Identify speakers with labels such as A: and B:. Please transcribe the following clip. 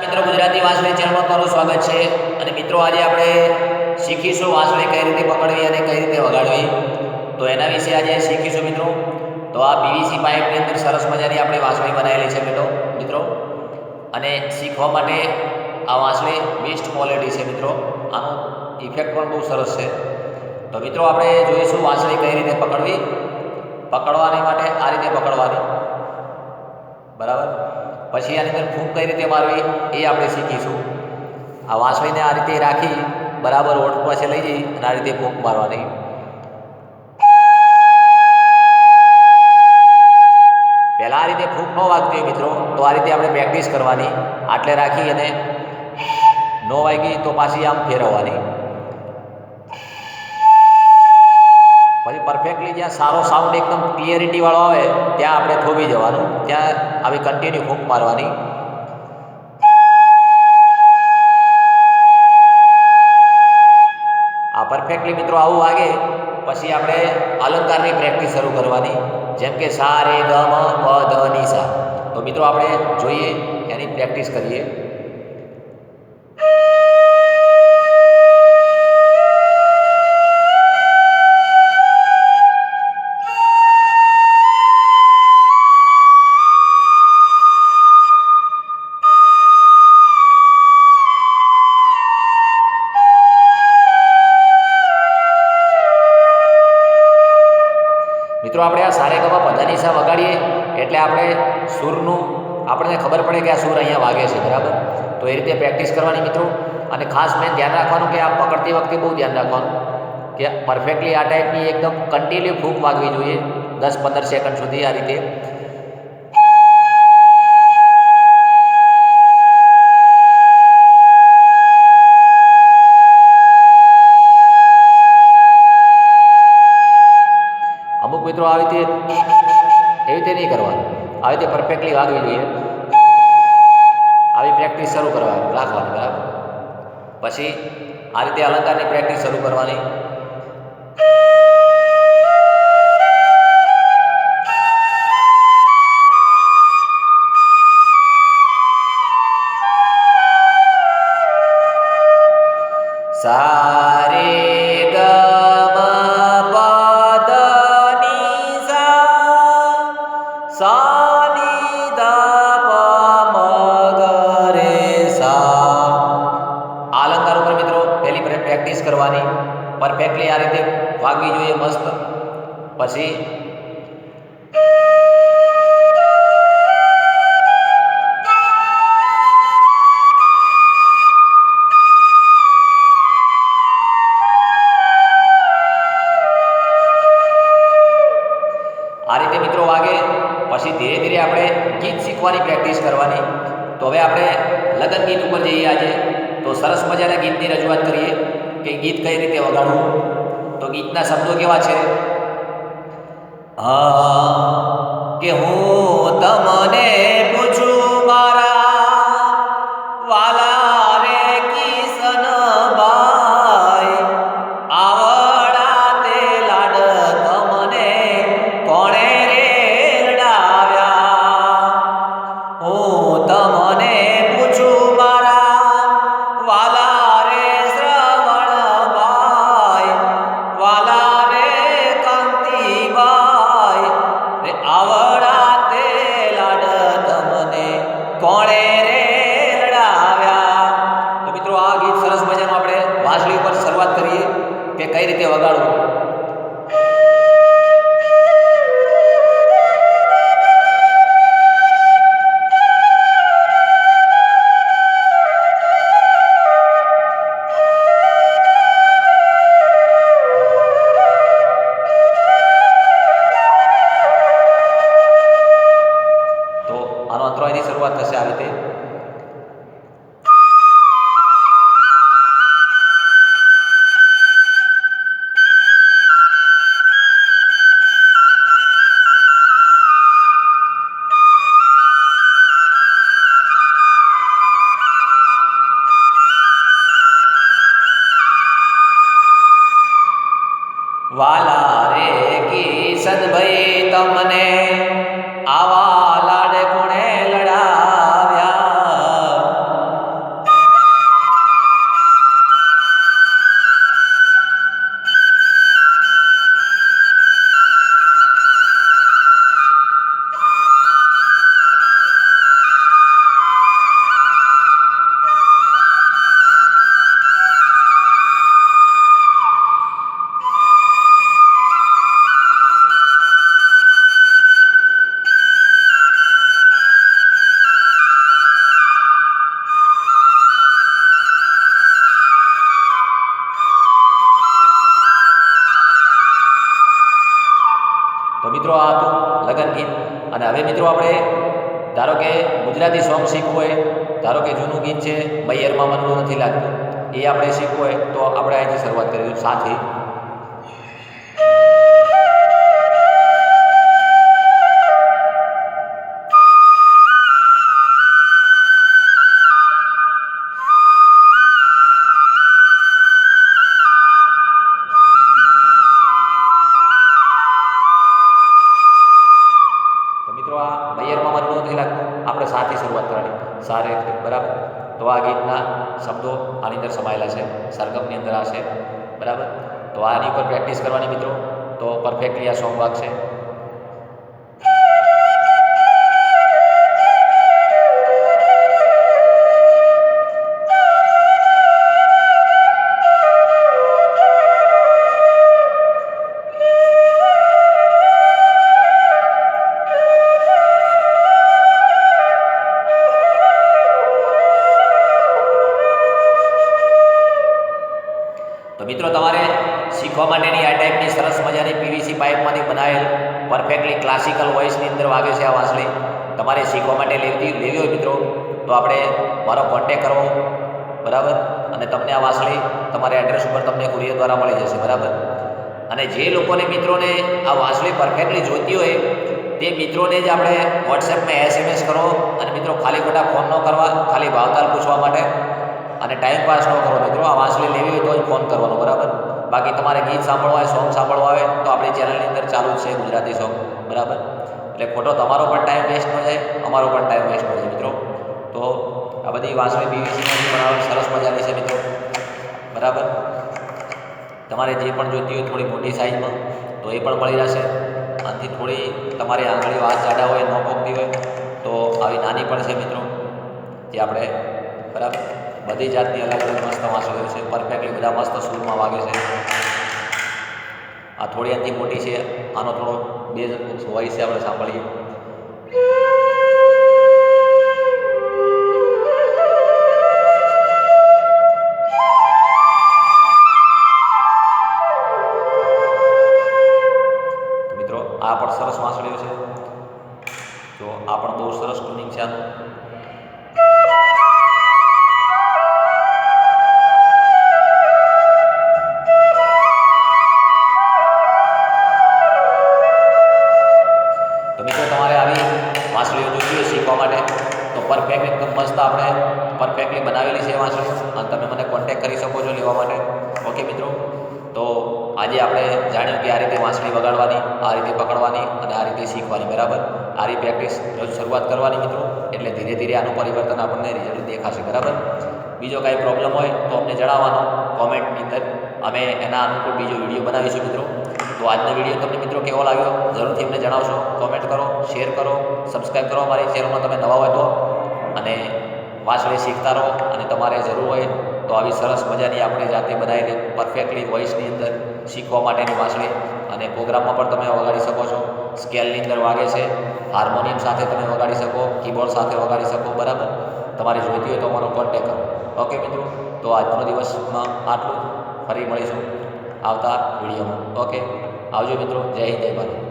A: મિત્રો ગુજરાતી વાંસળી ચેનલમાં તમારું સ્વાગત છે. અને મિત્રો આજે આપણે શીખીશું વાંસળી કઈ રીતે પકડવી અને કઈ રીતે વગાડવી. તો એના વિશે આજે શીખીશું મિત્રો. તો આ પીવીસી પાઇપની અંદર સરસ મજાની આપણે વાંસળી બનાવેલી છે મિત્રો. મિત્રો, અને શીખવા માટે આ વાંસળી બેસ્ટ ક્વોલિટી છે મિત્રો. આનો ઇફેક્ટ પણ બહુ સરસ છે. તો મિત્રો આપણે જોઈશું વાંસળી કઈ રીતે પકડવી. પકડવાની માટે આ રીતે પકડવાની. બરાબર? પછી આની અંદર ફૂંક કઈ રીતે મારવી એ આપણે શીખીશું. આ વાંસળીને આ રીતે રાખી બરાબર ઓઠ પાસે લઈ જઈ અને આ રીતે ફૂંક મારવાની. પહેલાં આ રીતે ફૂંક ન વાગતી મિત્રો, તો આ રીતે આપણે પ્રેક્ટિસ કરવાની. આટલે રાખી અને ન વાગી તો પાછી આમ ફેરવવાની. પરફેક્ટલી જ્યાં સારો સાઉન્ડ એકદમ ક્લિયરિટીવાળો આવે, ત્યાં આપણે થોભી જવાનું. ત્યાં આવી કન્ટિન્યુ ફૂંક મારવાની. આ પરફેક્ટલી મિત્રો આવું વાગે, પછી આપણે અલંકારની પ્રેક્ટિસ શરૂ કરવાની. જેમ કે સા, રે, ગ, મ, પ, ધ, ની સા. તો મિત્રો આપણે જોઈએ, એની પ્રેક્ટિસ કરીએ. પ્રેક્ટિસ કરવાની મિત્રો. અને ખાસ મેં ધ્યાન રાખવાનું કે આ પકડતી વખતે બહુ ધ્યાન રાખવાનું. કે પરફેક્ટલી આ ટાઈપની એકદમ કન્ટિન્યુ ફૂંક વાગવી જોઈએ દસ પંદર સેકન્ડ સુધી આ રીતે. અમુક મિત્રો આવી રીતે, એવી રીતે નહીં કરવાનું. આવી રીતે પરફેક્ટલી વાગવી જોઈએ. આવી પ્રેક્ટિસ શરૂ કરવાની. રાખવાની બરાબર? પછી આ રીતે અલંકારની પ્રેક્ટિસ શરૂ કરવાની. પછી આ રીતે મિત્રો વાગે, પછી ધીરે ધીરે આપણે ગીત શીખવાની પ્રેક્ટિસ કરવાની. તો હવે આપણે લગ્ન ગીત ઉપર જઈએ આજે. તો સરસ મજાના ગીતની રજૂઆત કરીએ કે ગીત કઈ રીતે વગાડવું? તો ગીતના શબ્દો કેવા છે? આ કે હું તમને મિત્રો, આ હતું લગન ગીત. અને હવે મિત્રો આપણે, ધારો કે ગુજરાતી સોંગ શીખવું હોય, ધારો કે જૂનું ગીત છે, મૈયરમાં મનનું નથી લાગતું એ આપણે શીખવું હોય, તો આપણે અહીંથી શરૂઆત કરીશું સાથે. મિત્રો, આ મૈયરમાં મનનું નહોતી લાગતું. આપણે સાથે શરૂઆત કરવાની. સારી રીતે બરાબર? તો આ ગીતના શબ્દો આની અંદર સમાયેલા છે. સરગમની અંદર આ છે, બરાબર? તો આની ઉપર પ્રેક્ટિસ કરવાની મિત્રો. તો પરફેક્ટલી આ સોંગ વાગશે. મિત્રો, તમારે શીખવા માટેની આ ટાઈપની સરસ મજાની પીવીસી પાઇપમાંથી બનાવેલ પરફેક્ટલી ક્લાસિકલ વોઇસની અંદર વાગે છે આ વાંસળી. તમારે શીખવા માટે લેવી લેવી હોય મિત્રો. તો આપણે મારો કોન્ટેક કરવો, બરાબર? અને તમને આ વાંસળી તમારા એડ્રેસ ઉપર તમને કુરિયર દ્વારા મળી જશે, બરાબર? અને જે લોકોને મિત્રોને આ વાંસળી પરફેક્ટલી જોઈતી હોય, તે મિત્રોને જ આપણે વોટ્સએપમાં એસએમએસ કરો. અને મિત્રો, ખાલી ખોટા ફોન ન કરવા, ખાલી ભાવતાલ પૂછવા માટે અને ટાઈમ પાસ ન કરો. મિત્રો, આ વાંસળી લેવી હોય તો જ ફોન કરવાનો, બરાબર? બાકી તમારે ગીત સાંભળવા હોય સોંગ સાંભળવા હોય તો આપણી ચેનલની અંદર ચાલુ છે ગુજરાતી સોંગ બરાબર? એટલે ખોટો તમારો પણ ટાઈમ વેસ્ટ ન જાય, અમારો પણ ટાઈમ વેસ્ટ ન જાય, મિત્રો. તો આ બધી વાંસળી બીવીસીમાંથી બનાવેલી સરસ મજાની છે, મિત્રો. બરાબર? તમારે જે પણ જોઈતી હોય થોડી મોટી સાઇઝમાં તો એ પણ મળી જશે. આનાથી થોડી તમારી આંગળી વાત જાડા હોય, ન પોગતી હોય, તો આવી નાની પણ છે, મિત્રો, જે આપણે, બરાબર? બધી જાતની અલગ અલગ મસ્ત વાંસળીઓ છે. પરફેક્ટલી બધા મસ્ત સૂરમાં વાગે છે. આ થોડી અંતિ મોટી છે. આનો થોડો બેઝ વોઇસ છે આપણે સાંભળીએ. આજે આપણે જાણ્યું કે આ રીતે વાંસળી વગાડવાની, આ રીતે પકડવાની અને આ રીતે શીખવાની, બરાબર? આ રીતે પ્રેક્ટિસ રોજ શરૂઆત કરવાની મિત્રો, એટલે ધીરે ધીરે આનું પરિવર્તન આપણને રિઝલ્ટ દેખાશે, બરાબર? બીજો કાંઈ પ્રોબ્લેમ હોય તો અમને જણાવવાનો કોમેન્ટની અંદર. અમે એના અનુકૂળ બીજો વીડિયો બનાવીશું મિત્રો. તો આજનો વીડિયો તમને મિત્રો કેવો લાગ્યો? જરૂરથી અમને જણાવશો. કોમેન્ટ કરો શેર કરો સબસ્ક્રાઈબ કરો અમારી ચેનલમાં તમે નવા હોય તો. અને વાંસળી શીખતા રહો અને તમારે જરૂર હોય તો આવી સરસ મજાની આપણે જાતે બનાવીને પરફેક્ટલી વોઇસની અંદર શીખવા માટેની વાંસળી અને પ્રોગ્રામમાં પણ તમે વગાડી શકો છો. સ્કેલની અંદર વાગે છે. હાર્મોનિયમ સાથે તમે વગાડી શકો. કીબોર્ડ સાથે વગાડી શકો. બરાબર? તમારે જોઈતી હોય તો અમારો કોન્ટેક કરો. ઓકે મિત્રો? તો આજનો દિવસમાં આટલું ફરી મળીશું આવતા વિડીયોમાં. ઓકે આવજો, મિત્રો. જય હિન્દ, જય ભારત.